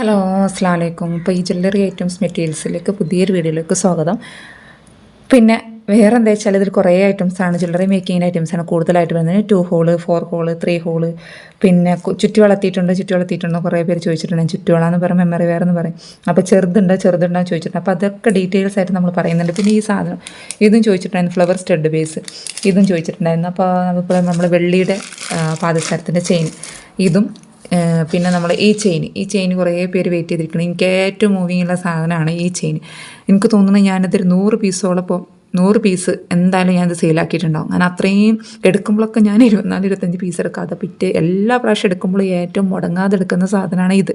Hello അസ്സാം വലൈക്കും ഇപ്പോൾ ഈ ജ്വല്ലറി ഐറ്റംസ് മെറ്റീരിയൽസിലേക്ക് പുതിയൊരു വീഡിയോയിലേക്ക് സ്വാഗതം. പിന്നെ വേറെ എന്താ വെച്ചാൽ ഇതിൽ കുറേ ഐറ്റംസാണ് ജ്വല്ലറി മേക്കിംഗ് ഐറ്റംസാണ് കൂടുതലായിട്ട് വരുന്നത്. Two hole four hole three hole. പിന്നെ ചുറ്റി വളർത്തിയിട്ടുണ്ട് ചുറ്റി വളർത്തിയിട്ടുണ്ട് കുറേ പേര് ചോദിച്ചിട്ടുണ്ട്. ചുറ്റുവള എന്ന് പറയും മെമ്മറി വേറെ എന്ന് പറയും. അപ്പോൾ ചെറുതുണ്ട് ചെറുതുണ്ടോ ചോദിച്ചിട്ടുണ്ട്. അപ്പോൾ അതൊക്കെ ഡീറ്റെയിൽസ് ആയിട്ട് നമ്മൾ പറയുന്നുണ്ട്. പിന്നെ ഈ സാധനം ഇതും ചോദിച്ചിട്ടുണ്ടായിരുന്നു ഫ്ലവർ സ്റ്റഡ് ബേസ് ഇതും ചോദിച്ചിട്ടുണ്ടായിരുന്നു. അപ്പോൾ ഇപ്പോൾ നമ്മൾ വെള്ളിയുടെ പാദസാരത്തിന്റെ ചെയിൻ ഇതും പിന്നെ നമ്മൾ ഈ ചെയിൻ ഈ ചെയിൻ കുറേ പേര് വെയിറ്റ് ചെയ്തിരിക്കണം. എനിക്ക് ഏറ്റവും മൂവിങ് ഉള്ള സാധനമാണ് ഈ ചെയിൻ. എനിക്ക് തോന്നുന്നത് ഞാനതൊരു നൂറ് പീസോളം നൂറ് പീസ് എന്തായാലും ഞാനത് സെയിലാക്കിയിട്ടുണ്ടാവും ഞാൻ അത്രയും എടുക്കുമ്പോഴൊക്കെ ഞാൻ ഇരുപത്തിനാല് ഇരുപത്തഞ്ച് പീസ് എടുക്കാതെ പിറ്റേ എല്ലാ പ്രാവശ്യം എടുക്കുമ്പോഴും ഏറ്റവും മുടങ്ങാതെ എടുക്കുന്ന സാധനമാണ് ഇത്.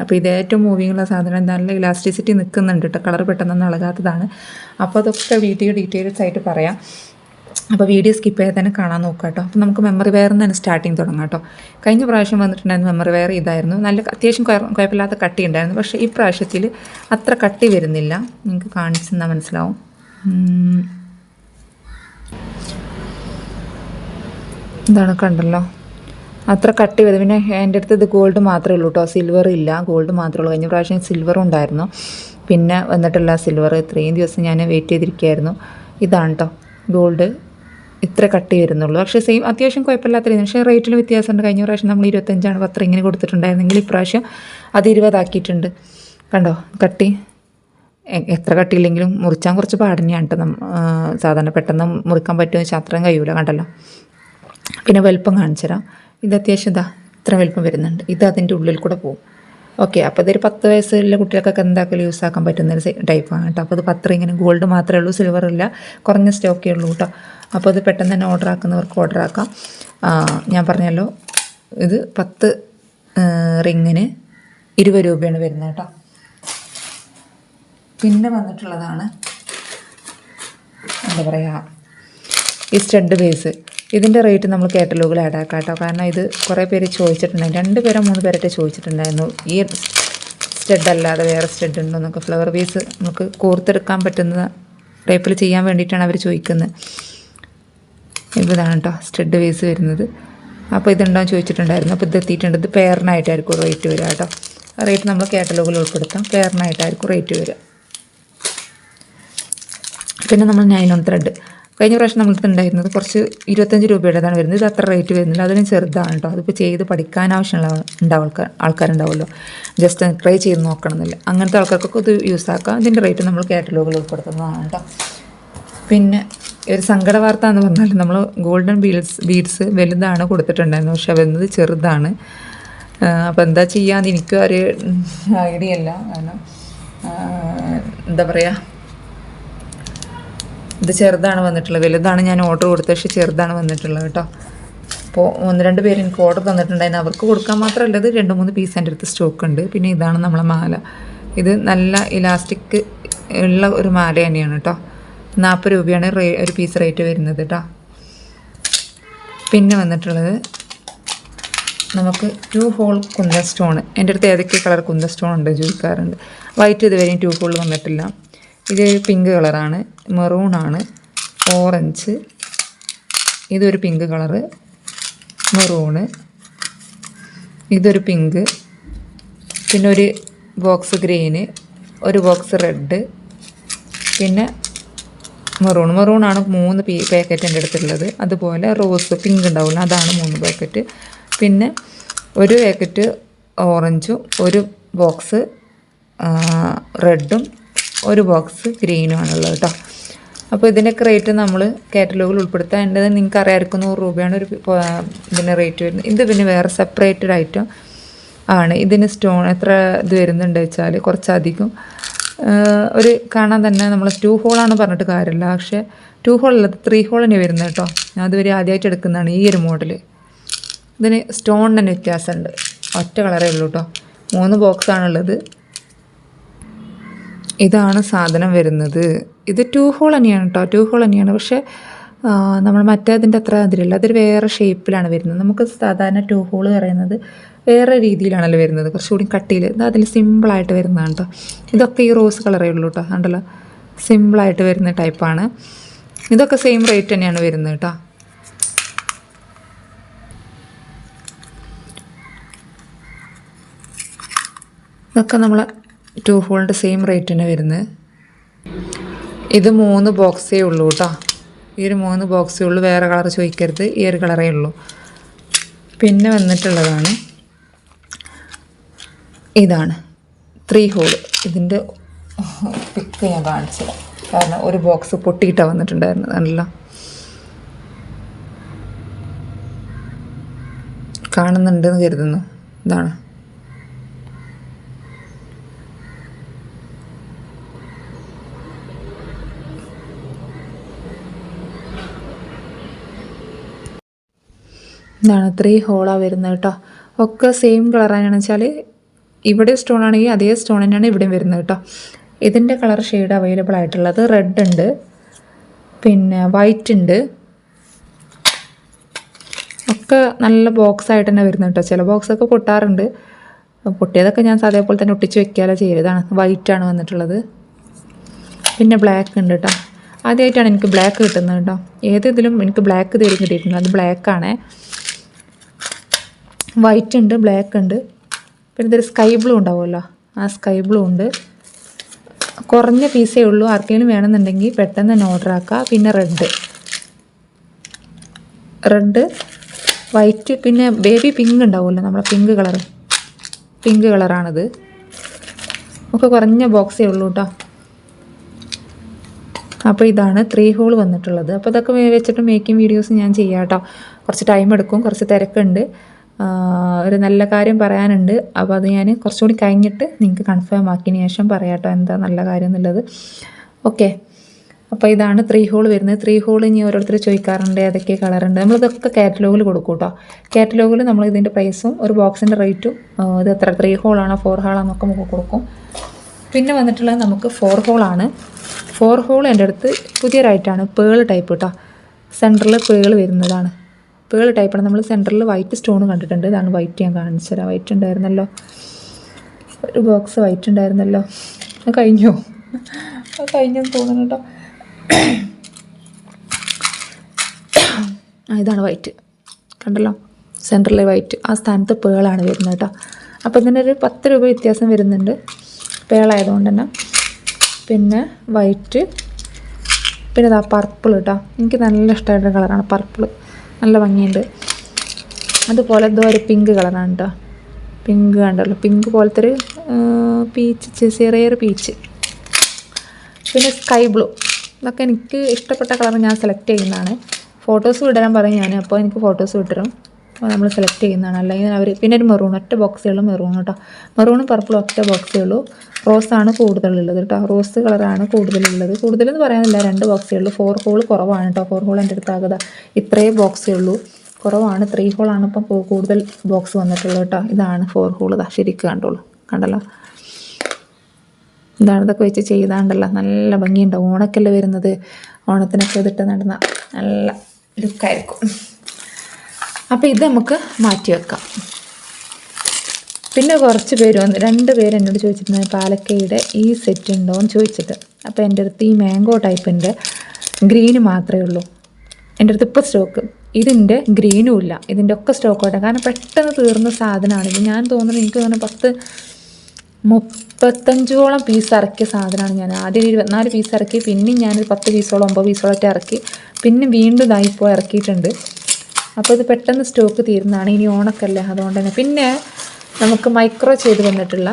അപ്പോൾ ഇത് ഏറ്റവും മൂവിങ് ഉള്ള സാധനം നല്ല ഇലാസ്റ്റിസിറ്റി നിൽക്കുന്നുണ്ട് കേട്ടോ കളർ പെട്ടെന്നൊന്നും ഇളകാത്തതാണ് അപ്പോൾ അതൊക്കെ വീഡിയോ ഡീറ്റെയിൽസ് ആയിട്ട് പറയാം. അപ്പോൾ വീഡിയോ സ്കിപ്പ് ചെയ്യാതെ തന്നെ കാണാൻ നോക്കുക കേട്ടോ അപ്പോൾ നമുക്ക് മെമ്മറി വെയർ തന്നെ സ്റ്റാർട്ടിങ് തുടങ്ങാം കേട്ടോ കഴിഞ്ഞ പ്രാവശ്യം വന്നിട്ടുണ്ടായിരുന്നു മെമ്മറി വെയർ ഇതായിരുന്നു. നല്ല അത്യാവശ്യം കുഴ- കുഴപ്പമില്ലാത്ത കട്ടി ഉണ്ടായിരുന്നു. പക്ഷേ ഈ പ്രാവശ്യത്തിൽ അത്ര കട്ടി വരുന്നില്ല. നിങ്ങൾക്ക് കാണിച്ചു തന്നാൽ മനസ്സിലാവും. ഇതാണ് കണ്ടല്ലോ. അത്ര കട്ടി വരും. പിന്നെ എന്റെ അടുത്ത് ഇത് ഗോൾഡ് മാത്രമേ ഉള്ളൂ കേട്ടോ സിൽവർ ഇല്ല. ഗോൾഡ് മാത്രമേ ഉള്ളൂ. കഴിഞ്ഞ പ്രാവശ്യം സിൽവർ ഉണ്ടായിരുന്നു. പിന്നെ വന്നിട്ടുള്ള സിൽവർ ഇത്രയും ദിവസം ഞാൻ വെയിറ്റ് ചെയ്തിരിക്കുകയായിരുന്നു. ഇതാണ് കേട്ടോ ഗോൾഡ് ഇത്ര കട്ട് വരുന്നുള്ളൂ പക്ഷേ സെയിം അത്യാവശ്യം കുഴപ്പമില്ലാത്ത രീതി പക്ഷേ റേറ്റിൽ വ്യത്യാസമുണ്ട്. കഴിഞ്ഞ പ്രാവശ്യം നമ്മൾ ഇരുപത്തഞ്ചാണ് പത്രം ഇങ്ങനെ കൊടുത്തിട്ടുണ്ടായിരുന്നെങ്കിൽ ഇപ്രാവശ്യം അത് ഇരുപതാക്കിയിട്ടുണ്ട്. കണ്ടോ? കട്ടി. എത്ര കട്ടിയില്ലെങ്കിലും മുറിച്ചാൻ കുറച്ച് പാടിനെയാണ് കേട്ടോ സാധാരണ പെട്ടെന്ന് മുറിക്കാൻ പറ്റുമെന്ന് വെച്ചാൽ അത്രയും കഴിയൂല കണ്ടല്ലോ? പിന്നെ വലുപ്പം കാണിച്ചു തരാം ഇത് അത്യാവശ്യം ഇതാ ഇത്ര വലുപ്പം വരുന്നുണ്ട്. ഇത് അതിന്റെ ഉള്ളിൽ കൂടെ പോകും. ഓക്കെ അപ്പോൾ ഇതൊരു പത്ത് വയസ്സുള്ള കുട്ടികൾക്കൊക്കെ എന്താക്കലും യൂസ് ആക്കാൻ പറ്റുന്ന ഒരു ടൈപ്പാണ് കേട്ടോ അപ്പോൾ ഇത് പത്ര ഇങ്ങനെ ഗോൾഡ് മാത്രമേ ഉള്ളൂ സിൽവർ ഇല്ല. കുറഞ്ഞ സ്റ്റോക്കേ ഉള്ളൂ കേട്ടോ അപ്പോൾ ഇത് പെട്ടെന്ന് തന്നെ ഓർഡർ ആക്കുന്നവർക്ക് ഓർഡർ ആക്കാം. ഞാൻ പറഞ്ഞല്ലോ ഇത് പത്ത് റിങ്ങിന് ഇരുപത് രൂപയാണ് വരുന്നത് കേട്ടോ പിന്നെ വന്നിട്ടുള്ളതാണ് എന്താ പറയുക ഈ സ്റ്റഡ് ബേസ് ഇതിന്റെ റേറ്റ് നമ്മൾ കാറ്റലോഗിൽ ആഡ് ആക്കാം കേട്ടോ. കാരണം ഇത് കുറേ പേര് ചോദിച്ചിട്ടുണ്ടായിരുന്നു. രണ്ട് പേരോ മൂന്ന് പേരൊക്കെ ചോദിച്ചിട്ടുണ്ടായിരുന്നു. ഈ സ്റ്റെഡ് അല്ലാതെ വേറെ സ്റ്റെഡ് ഉണ്ടോ എന്നൊക്കെ. ഫ്ലവർ ബേസ് നമുക്ക് കോർത്തെടുക്കാൻ പറ്റുന്ന ടൈപ്പിൽ ചെയ്യാൻ വേണ്ടിയിട്ടാണ് അവർ ചോദിക്കുന്നത് ഇതാണ് കേട്ടോ സ്റ്റെഡ് ബേസ് വരുന്നത്. അപ്പോൾ ഇതുണ്ടോ ചോദിച്ചിട്ടുണ്ടായിരുന്നു. അപ്പോൾ ഇത് എത്തിയിട്ടുണ്ട്. ഇത് പേറിനായിട്ടായിരിക്കും റേറ്റ് വരിക കേട്ടോ. റേറ്റ് നമ്മൾ കാറ്റലോഗിൽ ഉൾപ്പെടുത്താം. പേറിനായിട്ടായിരിക്കും റേറ്റ് വരിക. പിന്നെ നമ്മൾ നൈലോൺ ത്രെഡ് കഴിഞ്ഞ പ്രാവശ്യം നമ്മൾക്ക് ഉണ്ടായിരുന്നത് കുറച്ച് ഇരുപത്തഞ്ച് രൂപയുടേതാണ് വരുന്നത്. ഇത് അത്ര റേറ്റ് വരുന്നില്ല. അതിനും ചെറുതാണ് കേട്ടോ അതിപ്പോൾ ചെയ്ത് പഠിക്കാൻ ആവശ്യമുള്ള ഉണ്ടാവും ആൾക്കാർ ആൾക്കാരുണ്ടാവുമല്ലോ. ജസ്റ്റ് ട്രൈ ചെയ്ത് നോക്കണമെന്നില്ല. അങ്ങനത്തെ ആൾക്കാർക്കൊക്കെ ഇത് യൂസ് ആക്കാം. ഇതിന്റെ റേറ്റ് നമ്മൾ കാറ്റലോഗിൽ ഉൾപ്പെടുത്തുന്നതാണ് കേട്ടോ പിന്നെ ഒരു സങ്കട വാർത്ത എന്ന് പറഞ്ഞാൽ നമ്മൾ ഗോൾഡൻ ബീഡ്സ് ബീഡ്സ് വലുതാണ് കൊടുത്തിട്ടുണ്ടായിരുന്നു പക്ഷെ വരുന്നത് ചെറുതാണ്. അപ്പോൾ എന്താ ചെയ്യാന്ന് എനിക്കും ഒരു ഐഡിയ അല്ല കാരണം എന്താ പറയുക ഇത് ചെറുതാണ് വന്നിട്ടുള്ളത്. വലുതാണ് ഞാൻ ഓർഡർ കൊടുത്തത്. പക്ഷേ ചെറുതാണ് വന്നിട്ടുള്ളത് കേട്ടോ. അപ്പോൾ ഒന്ന് രണ്ട് പേര് എനിക്ക് ഓർഡർ തന്നിട്ടുണ്ടായിരുന്നു. അവർക്ക് കൊടുക്കാൻ മാത്രമല്ല ഇത് രണ്ട് മൂന്ന് പീസ് എന്റെ അടുത്ത് സ്റ്റോക്ക് ഉണ്ട്. പിന്നെ ഇതാണ് നമ്മളെ മാല. ഇത് നല്ല ഇലാസ്റ്റിക് ഉള്ള ഒരു മാല തന്നെയാണ് കേട്ടോ. നാൽപ്പത് രൂപയാണ് റേ ഒരു പീസ് റേറ്റ് വരുന്നത് കേട്ടോ. പിന്നെ വന്നിട്ടുള്ളത് നമുക്ക് ടു ഹോൾ കുന്ത സ്റ്റോൺ എന്റെ അടുത്ത് ഏതൊക്കെ കളർ കുന്ത സ്റ്റോൺ ഉണ്ട് ചോദിക്കാറുണ്ട്. വൈറ്റ് ഇതുവരെയും ടു ഹോൾ വന്നിട്ടില്ല. ഇത് പിങ്ക് കളറാണ് മെറൂണാണ് ഓറഞ്ച് ഇതൊരു പിങ്ക് കളറ് മെറൂണ് ഇതൊരു പിങ്ക് പിന്നെ ഒരു ബോക്സ് ഗ്രീന് ഒരു ബോക്സ് റെഡ് പിന്നെ മെറൂൺ മെറൂണാണ് മൂന്ന് പീ പാക്കറ്റ് എന്റെ അടുത്തുള്ളത്. അതുപോലെ റോസ് പിങ്ക് ഉണ്ടാവില്ല അതാണ് മൂന്ന് പാക്കറ്റ് പിന്നെ ഒരു പാക്കറ്റ് ഓറഞ്ചും ഒരു ബോക്സ് റെഡും ഒരു ബോക്സ് ഗ്രീനും ആണുള്ളത് കേട്ടോ അപ്പോൾ ഇതിന്റെയൊക്കെ റേറ്റ് നമ്മൾ കാറ്റലോഗിൽ ഉൾപ്പെടുത്താൻ എന്റെ നിങ്ങൾക്ക് അറിയാമായിരിക്കും നൂറ് രൂപയാണ് ഒരു ഇതിന്റെ റേറ്റ് വരുന്നത്. ഇത് പിന്നെ വേറെ സെപ്പറേറ്റഡ് ഐറ്റം ആണ്. ഇതിന് സ്റ്റോൺ എത്ര ഇത് വരുന്നുണ്ട് വെച്ചാൽ കുറച്ചധികം. ഒരു കാണാൻ തന്നെ നമ്മൾ ടു ഹോളാണ് പറഞ്ഞിട്ട് കാര്യമില്ല. പക്ഷേ ടു ഹോൾ അല്ല ത്രീ ഹോൾ തന്നെ വരുന്നത് കേട്ടോ ഞാൻ അതുവരെ ആദ്യമായിട്ട് എടുക്കുന്നതാണ് ഈ ഒരു മോഡൽ ഇതിന് സ്റ്റോൺ തന്നെ വ്യത്യാസമുണ്ട്. ഒറ്റ കളറേ ഉള്ളൂ കേട്ടോ മൂന്ന് ബോക്സാണുള്ളത് ഇതാണ് സാധനം വരുന്നത്. ഇത് ടു ഹോൾ തന്നെയാണ് കേട്ടോ ടു ഹോൾ തന്നെയാണ് പക്ഷേ നമ്മൾ നമ്മൾ മറ്റേതിന്റെ അത്ര അതിലില്ല. അതൊരു വേറെ ഷേപ്പിലാണ് വരുന്നത്. നമുക്ക് സാധാരണ ടു ഹോൾ പറയുന്നത് വേറെ രീതിയിലാണല്ലോ വരുന്നത്. കുറച്ചുകൂടി കട്ടിയിൽ ഇത് അതിൽ സിമ്പിളായിട്ട് വരുന്നതാണ് കേട്ടോ ഇതൊക്കെ ഈ റോസ് കളറേ ഉള്ളൂ കേട്ടോ കണ്ടല്ലോ? സിമ്പിളായിട്ട് വരുന്ന ടൈപ്പാണ് ഇതൊക്കെ സെയിം റേറ്റ് തന്നെയാണ് വരുന്നത് കേട്ടോ ഇതൊക്കെ നമ്മളെ ടു ഹോളിന്റെ സെയിം റേറ്റ് തന്നെ വരുന്നത് ഇത് മൂന്ന് ബോക്സേ ഉള്ളൂ കേട്ടോ ഈ ഒരു മൂന്ന് ബോക്സേ ഉള്ളൂ. വേറെ കളർ ചോദിക്കരുത്. ഈ ഒരു കളറേ ഉള്ളൂ. പിന്നെ വന്നിട്ടുള്ളതാണ് ഇതാണ്. ത്രീ ഹോൾ ഇതിന്റെ പിക്ക് ഞാൻ കാണിച്ചത്. കാരണം ഒരു ബോക്സ് പൊട്ടിയിട്ടാണ് വന്നിട്ടുണ്ടായിരുന്നു നല്ല കാണുന്നുണ്ടെന്ന് കരുതുന്നു. ഇതാണ്. ഇതാണ് ത്രീ ഹോളാണ് വരുന്നത് കേട്ടോ. ഒക്കെ സെയിം കളറാണെന്ന് വെച്ചാൽ ഇവിടെ സ്റ്റോൺ ആണെങ്കിൽ അതേ സ്റ്റോൺ തന്നെയാണ് ഇവിടെയും വരുന്നത് കേട്ടോ. ഇതിന്റെ കളർ ഷെയ്ഡ് അവൈലബിൾ ആയിട്ടുള്ളത് റെഡ് ഉണ്ട്. പിന്നെ വൈറ്റ് ഉണ്ട്. ഒക്കെ നല്ല ബോക്സ് ആയിട്ട് തന്നെ വരുന്നത് കേട്ടോ. ചില ബോക്സൊക്കെ പൊട്ടാറുണ്ട്. പൊട്ടിയതൊക്കെ ഞാൻ അതേപോലെ തന്നെ ഒട്ടിച്ച് വെക്കാലോ ചെയ്തതാണ് വൈറ്റാണ് വന്നിട്ടുള്ളത്. പിന്നെ ബ്ലാക്ക് ഉണ്ട് കേട്ടോ. ആദ്യമായിട്ടാണ് എനിക്ക് ബ്ലാക്ക് കിട്ടുന്നത് കേട്ടോ. ഏത് ഇതിലും എനിക്ക് ബ്ലാക്ക് തീരും കിട്ടിയിട്ടുണ്ട് അത് ബ്ലാക്കാണേ വൈറ്റ് ഉണ്ട് ബ്ലാക്ക് ഉണ്ട്. പിന്നെ ഇതൊരു സ്കൈ ബ്ലൂ ഉണ്ടാവുമല്ലോ. ആ സ്കൈ ബ്ലൂ ഉണ്ട്. കുറഞ്ഞ പീസേ ഉള്ളൂ. ആർക്കെങ്കിലും വേണമെന്നുണ്ടെങ്കിൽ പെട്ടെന്ന് തന്നെ ഓർഡർ ആക്കുക പിന്നെ റെഡ് റെഡ് വൈറ്റ് പിന്നെ ബേബി പിങ്ക് ഉണ്ടാവുമല്ലോ. നമ്മളെ പിങ്ക് കളർ പിങ്ക് കളറാണിത് ഒക്കെ കുറഞ്ഞ ബോക്സേ ഉള്ളൂ കേട്ടോ അപ്പോൾ ഇതാണ് ത്രീ ഹോൾ വന്നിട്ടുള്ളത്. അപ്പോൾ ഇതൊക്കെ വെച്ചിട്ട് മേക്കിംഗ് വീഡിയോസ് ഞാൻ ചെയ്യാം കേട്ടോ കുറച്ച് ടൈം എടുക്കും. കുറച്ച് തിരക്കുണ്ട്. ഒരു നല്ല കാര്യം പറയാനുണ്ട്. അപ്പോൾ അത് ഞാൻ കുറച്ചുകൂടി കഴിഞ്ഞിട്ട് നിങ്ങൾക്ക് കൺഫേം ആക്കിയതിന് ശേഷം പറയാട്ടോ എന്താ നല്ല കാര്യം എന്നുള്ളത്. ഓക്കെ അപ്പോൾ ഇതാണ് ത്രീ ഹോൾ വരുന്നത്. ത്രീ ഹോൾ ഇനി ഓരോരുത്തർ ചോദിക്കാറുണ്ട് ഏതൊക്കെ കളറുണ്ട് നമ്മളിതൊക്കെ കാറ്റലോഗിൽ കൊടുക്കും കേട്ടോ കാറ്റലോഗിൽ നമ്മൾ ഇതിന്റെ പ്രൈസും ഒരു ബോക്സിന്റെ റേറ്റും ഇത് എത്ര? ത്രീ ഹോളാണോ ഫോർ ഹോളാണെന്നൊക്കെ നമുക്ക് കൊടുക്കും. പിന്നെ വന്നിട്ടുള്ളത് നമുക്ക് ഫോർ ഹോളാണ് ഫോർ ഹോൾ എന്റെ അടുത്ത് പുതിയൊരായിട്ടാണ്. പേൾ ടൈപ്പ് കേട്ടോ സെന്ററിൽ പേൾ വരുന്നതാണ്. പേൾ ടൈപ്പാണ് നമ്മൾ സെന്ററിൽ വൈറ്റ് സ്റ്റോൺ കണ്ടിട്ടുണ്ട്. ഇതാണ് വൈറ്റ് ഞാൻ കാണിച്ചു തരാം വൈറ്റ് ഉണ്ടായിരുന്നല്ലോ. ഒരു ബോക്സ് വൈറ്റ് ഉണ്ടായിരുന്നല്ലോ. അത് കഴിഞ്ഞോ? അത് കഴിഞ്ഞെന്ന് തോന്നുന്നു കേട്ടോ ഇതാണ് വൈറ്റ് കണ്ടല്ലോ? സെന്ററിലെ വൈറ്റ് ആ സ്ഥാനത്ത് പേളാണ് വരുന്നത് കേട്ടോ അപ്പോൾ ഒരു പത്ത് രൂപ വ്യത്യാസം വരുന്നുണ്ട്. പേളായതുകൊണ്ട് തന്നെ. പിന്നെ വൈറ്റ് പിന്നെ ഇതാ പർപ്പിൾ കേട്ടോ എനിക്ക് നല്ല ഇഷ്ടമായിട്ടുള്ള കളറാണ് പർപ്പിൾ നല്ല ഭംഗിയുണ്ട്. അതുപോലെ എന്തോ ഒരു പിങ്ക് കളറാണ് കേട്ടോ പിങ്ക് കണ്ടല്ലോ. പിങ്ക് പോലത്തെ ഒരു പീച്ച് ചെറിയൊരു പീച്ച് പിന്നെ സ്കൈ ബ്ലൂ ഇതൊക്കെ എനിക്ക് ഇഷ്ടപ്പെട്ട കളർ ഞാൻ സെലക്ട് ചെയ്യുന്നതാണ്. ഫോട്ടോസ് വിടാൻ പറയും ഞാൻ അപ്പോൾ എനിക്ക് ഫോട്ടോസ് അപ്പോൾ നമ്മൾ സെലക്ട് ചെയ്യുന്നതാണ്. അല്ലെങ്കിൽ അവർ പിന്നെ ഒരു മെറൂൺ ഒറ്റ ബോക്സേ ഉള്ളൂ മെറൂൺ കേട്ടോ മെറൂണും പർപ്പിളും ഒറ്റ ബോക്സേ ഉള്ളൂ. റോസാണ് കൂടുതലുള്ളത് കേട്ടോ റോസ് കളറാണ് കൂടുതലുള്ളത്. കൂടുതലെന്ന് പറയാനില്ല രണ്ട് ബോക്സേ ഉള്ളൂ. ഫോർ ഹോൾ കുറവാണ് കേട്ടോ ഫോർ ഹോൾ എന്റെ അടുത്ത് ആകത ഇത്രയും ബോക്സേ ഉള്ളൂ. കുറവാണ്. ത്രീ ഹോളാണ് ഇപ്പം കൂടുതൽ ബോക്സ് വന്നിട്ടുള്ളത് കേട്ടോ ഇതാണ് ഫോർ ഹോൾ ഇതാ. ശരിക്കും കണ്ടോളൂ. കണ്ടല്ലോ? ഇതാണ് ഇതൊക്കെ വെച്ച് ചെയ്താണ്ടല്ലോ. നല്ല ഭംഗിയുണ്ടാവും ഓണക്കല്ലേ വരുന്നത്. ഓണത്തിനൊക്കെ ഇതിട്ട് നടന്ന നല്ല ലുക്കായിരിക്കും അപ്പോൾ ഇത് നമുക്ക് മാറ്റി വെക്കാം. പിന്നെ കുറച്ച് പേര് വന്ന് രണ്ട് പേര് എന്നോട് ചോദിച്ചിട്ടുണ്ട് പാലക്കയുടെ ഈ സെറ്റ് ഉണ്ടോ എന്ന് ചോദിച്ചിട്ട് അപ്പോൾ എന്റെ അടുത്ത് ഈ മാംഗോ ടൈപ്പിന്റെ ഗ്രീന് മാത്രമേ ഉള്ളൂ. എന്റെ അടുത്ത് ഇപ്പോൾ സ്റ്റോക്ക് ഇതിന്റെ ഗ്രീനും ഇല്ല. ഇതിന്റെ ഒക്കെ സ്റ്റോക്ക് ഓട്ടെ കാരണം പെട്ടെന്ന് തീർന്ന സാധനമാണ് ഇത്. ഞാൻ തോന്നുന്നത് എനിക്ക് തോന്നുന്നു പത്ത് മുപ്പത്തഞ്ചോളം പീസ് ഇറക്കിയ സാധനമാണ് ഞാൻ. ആദ്യം ഇരുപത്തിനാല് പീസ് ഇറക്കി പിന്നെയും ഞാനൊരു പത്ത് പീസോളം ഒമ്പത് പീസോളം ഇറക്കി പിന്നെ വീണ്ടും ഇതായിപ്പോൾ ഇറക്കിയിട്ടുണ്ട്. അപ്പോൾ ഇത് പെട്ടെന്ന് സ്റ്റോക്ക് തീരുന്നതാണ് ഇനി ഓണക്കല്ലേ. അതുകൊണ്ട് തന്നെ. പിന്നെ നമുക്ക് മൈക്രോ ചെയ്ത് വന്നിട്ടുള്ള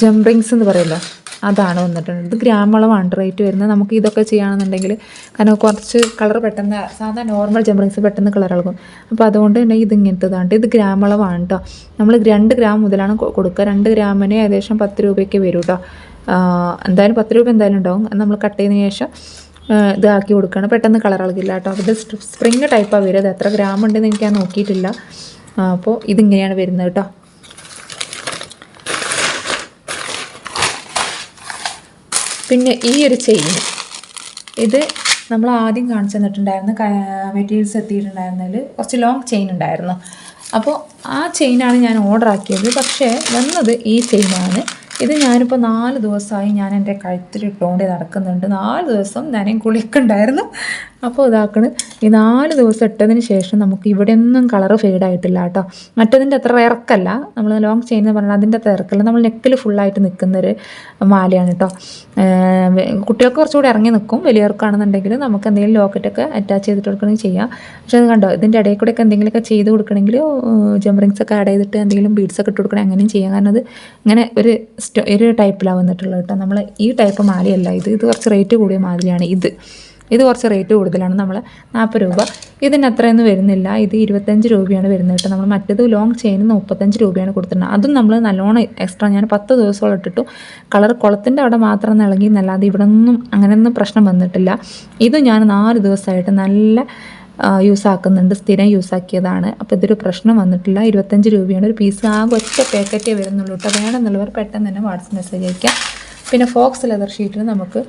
ജംറിങ്സ് എന്ന് പറയുമല്ലോ അതാണ് വന്നിട്ടുണ്ട് ഇത് ഗ്രാമളമാണ് റേറ്റ് വരുന്നത്. നമുക്ക് ഇതൊക്കെ ചെയ്യുകയാണെന്നുണ്ടെങ്കിൽ കാരണം കുറച്ച് കളർ പെട്ടെന്ന് സാധാരണ നോർമൽ ജംറിങ്സ് പെട്ടെന്ന് കളർ ഇളകും. അപ്പോൾ അതുകൊണ്ട് തന്നെ ഇത് ഇങ്ങനത്തതാണ്. ഇത് ഗ്രാമളവാണ് കേട്ടോ. നമ്മൾ രണ്ട് ഗ്രാം മുതലാണ് കൊടുക്കുക. രണ്ട് ഗ്രാമിന് ഏകദേശം പത്ത് രൂപയ്ക്ക് വരും കേട്ടോ. എന്തായാലും പത്ത് രൂപ എന്തായാലും ഉണ്ടാവും. നമ്മൾ കട്ട് ചെയ്തതിന് ശേഷം ഇതാക്കി കൊടുക്കുകയാണ് പെട്ടെന്ന് കളർ ഇളകില്ല കേട്ടോ. ഇത് സ്പ്രിങ് ടൈപ്പാണ് വരുന്നത്. എത്ര ഗ്രാം ഉണ്ടെന്ന് എനിക്ക് ഞാൻ നോക്കിയിട്ടില്ല. അപ്പോൾ ഇതിങ്ങനെയാണ് വരുന്നത് കേട്ടോ. പിന്നെ ഈ ഒരു ചെയിൻ ഇത് നമ്മൾ ആദ്യം കാണിച്ചു തന്നിട്ടുണ്ടായിരുന്ന മെറ്റീരിയൽസ് എത്തിയിട്ടുണ്ടായിരുന്നതിൽ കുറച്ച് ലോങ് ചെയിൻ ഉണ്ടായിരുന്നു. അപ്പോൾ ആ ചെയിനാണ് ഞാൻ ഓർഡർ ആക്കിയത്. പക്ഷേ വന്നത് ഈ ചെയിനാണ് ഇത് ഞാനിപ്പോൾ നാല് ദിവസമായി ഞാൻ എന്റെ കഴുത്തിൽ ഇട്ടുകൊണ്ട് നടക്കുന്നുണ്ട്. നാല് ദിവസം നനയും കുളിയൊക്കെ ഉണ്ടായിരുന്നു അപ്പോൾ ഇതാക്കണ്. ഈ നാല് ദിവസം ഇട്ടതിന് ശേഷം നമുക്ക് ഇവിടെ ഒന്നും കളറ് ഫെയ്ഡ് ആയിട്ടില്ല കേട്ടോ. മറ്റതിന്റെ അത്ര ഇറക്കല്ല. നമ്മൾ ലോങ് ചെയിൻ എന്ന് പറഞ്ഞാൽ അതിന്റെ അത്ര ഇറക്കല്ല. നമ്മൾ നെക്കിൽ ഫുള്ളായിട്ട് നിൽക്കുന്നൊരു മാലയാണ് കേട്ടോ. കുട്ടികൾക്ക് കുറച്ചുകൂടി ഇറങ്ങി നിൽക്കും വലിയവർക്കാണെന്നുണ്ടെങ്കിൽ നമുക്ക് എന്തെങ്കിലും ലോക്കറ്റൊക്കെ അറ്റാച്ച് ചെയ്തിട്ട് കൊടുക്കണമെങ്കിൽ ചെയ്യാം. പക്ഷേ അത് കണ്ടോ? ഇതിന്റെ ഇടയിൽ കൂടെ ഒക്കെ എന്തെങ്കിലുമൊക്കെ ചെയ്ത് കൊടുക്കണമെങ്കിൽ ജംറിങ്സ് ഒക്കെ ആഡ് ചെയ്തിട്ട് എന്തെങ്കിലും ബീഡ്സൊക്കെ ഇട്ട് കൊടുക്കണമെങ്കിൽ അങ്ങനെയും ചെയ്യാം. കാരണം അത് ഇങ്ങനെ ഒരു സ്റ്റോ ഒരു ടൈപ്പിലാണ് വന്നിട്ടുള്ളത് കേട്ടോ. നമ്മൾ ഈ ടൈപ്പ് മാലയല്ല ഇത് ഇത് കുറച്ച് റേറ്റ് കൂടിയ മാതിരിയാണ് ഇത്. ഇത് കുറച്ച് റേറ്റ് കൂടുതലാണ്. നമ്മൾ നാൽപ്പത് രൂപ. ഇതിന് അത്രയൊന്നും വരുന്നില്ല. ഇത് ഇരുപത്തഞ്ച് രൂപയാണ് വരുന്നത് കേട്ടോ. നമ്മൾ മറ്റേത് ലോങ് ചെയിനിന് മുപ്പത്തഞ്ച് രൂപയാണ് കൊടുത്തിട്ടുണ്ട് അതും നമ്മൾ നല്ലോണം എക്സ്ട്രാ ഞാൻ പത്ത് ദിവസത്തോളം ഇട്ടിട്ടു. കളർ കുളത്തിന്റെ അവിടെ മാത്രം ഇളകി എന്നല്ലാതെ ഇവിടെ ഒന്നും അങ്ങനെയൊന്നും പ്രശ്നം വന്നിട്ടില്ല. ഇത് ഞാൻ നാല് ദിവസമായിട്ട് നല്ല യൂസ് ആക്കുന്നുണ്ട് സ്ഥിരം യൂസ് ആക്കിയതാണ് അപ്പോൾ ഇതൊരു പ്രശ്നം വന്നിട്ടില്ല. ഇരുപത്തഞ്ച് രൂപയാണ്. ഒരു പീസ് ആ ഒറ്റ പാക്കറ്റേ വരുന്നുള്ളൂ കേട്ടോ വേണമെന്നുള്ളവർ പെട്ടെന്ന് തന്നെ വാട്സപ്പ് മെസ്സേജ് അയക്കാം. പിന്നെ ഫോക്സ് ലെതർ ഷീറ്റിന് നമുക്ക്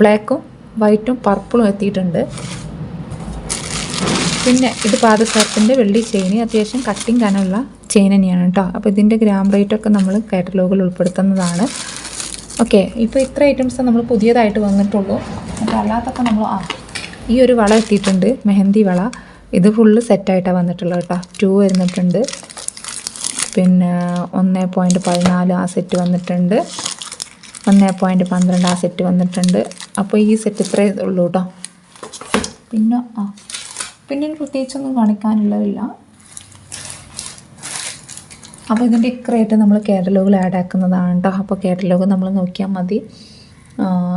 ബ്ലാക്കും വൈറ്റും പർപ്പിളും എത്തിയിട്ടുണ്ട്. പിന്നെ ഇത് പാദസരത്തിന്റെ വെള്ളി ചെയിന്. അത്യാവശ്യം കട്ടിങ് കനുള്ള ചെയിൻ തന്നെയാണ് കേട്ടോ അപ്പോൾ ഇതിന്റെ ഗ്രാം റേറ്റൊക്കെ നമ്മൾ കാറ്റലോഗിൽ ഉൾപ്പെടുത്തുന്നതാണ്. ഓക്കെ ഇപ്പോൾ ഇത്ര ഐറ്റംസ് നമ്മൾ പുതിയതായിട്ട് വന്നിട്ടുള്ളൂ. അപ്പോൾ അല്ലാത്തൊക്കെ നമ്മൾ ആ ഈ ഒരു വള എത്തിയിട്ടുണ്ട് മെഹന്തി വള. ഇത് ഫുള്ള് സെറ്റായിട്ടാണ് വന്നിട്ടുള്ളത് കേട്ടോ. ടു വരുന്നിട്ടുണ്ട്. പിന്നെ ഒന്ന് പോയിന്റ് പതിനാല് ആ സെറ്റ് വന്നിട്ടുണ്ട്. ഒന്ന് പോയിന്റ് പന്ത്രണ്ട് ആ സെറ്റ് വന്നിട്ടുണ്ട്. അപ്പോൾ ഈ സെറ്റ് ഇത്രേ ഉള്ളൂ കേട്ടോ. പിന്നെ ആ. പിന്നെ പ്രത്യേകിച്ചൊന്നും കാണിക്കാനുള്ളതില്ല. അപ്പോൾ ഇതിന്റെ ഇക്രയായിട്ട് നമ്മൾ കാറ്റലോഗിൽ ആഡ് ആക്കുന്നതാണ് കേട്ടോ. അപ്പോൾ കാറ്റലോഗ് നമ്മൾ നോക്കിയാൽ മതി.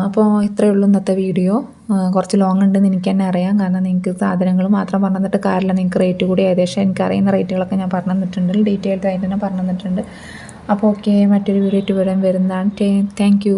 അപ്പോൾ ഇത്രയേ ഉള്ളൂ ഇന്നത്തെ വീഡിയോ. കുറച്ച് ലോങ് ഉണ്ടെന്ന് എനിക്ക് തന്നെ അറിയാം. കാരണം നിങ്ങൾക്ക് സാധനങ്ങൾ മാത്രം പറഞ്ഞു തന്നിട്ട് കാര്യമില്ല. നിങ്ങൾക്ക് റേറ്റ് കൂടി ഏകദേശം എനിക്ക് അറിയുന്ന റേറ്റുകളൊക്കെ ഞാൻ പറഞ്ഞു തന്നിട്ടുണ്ട് ഡീറ്റെയിൽഡ് ആയിട്ട് തന്നെ പറഞ്ഞു തന്നിട്ടുണ്ട് അപ്പോൾ ഓക്കെ മറ്റൊരു വീഡിയോ ഇട്ട് വരാൻ വരുന്നതാണ് താങ്ക് യു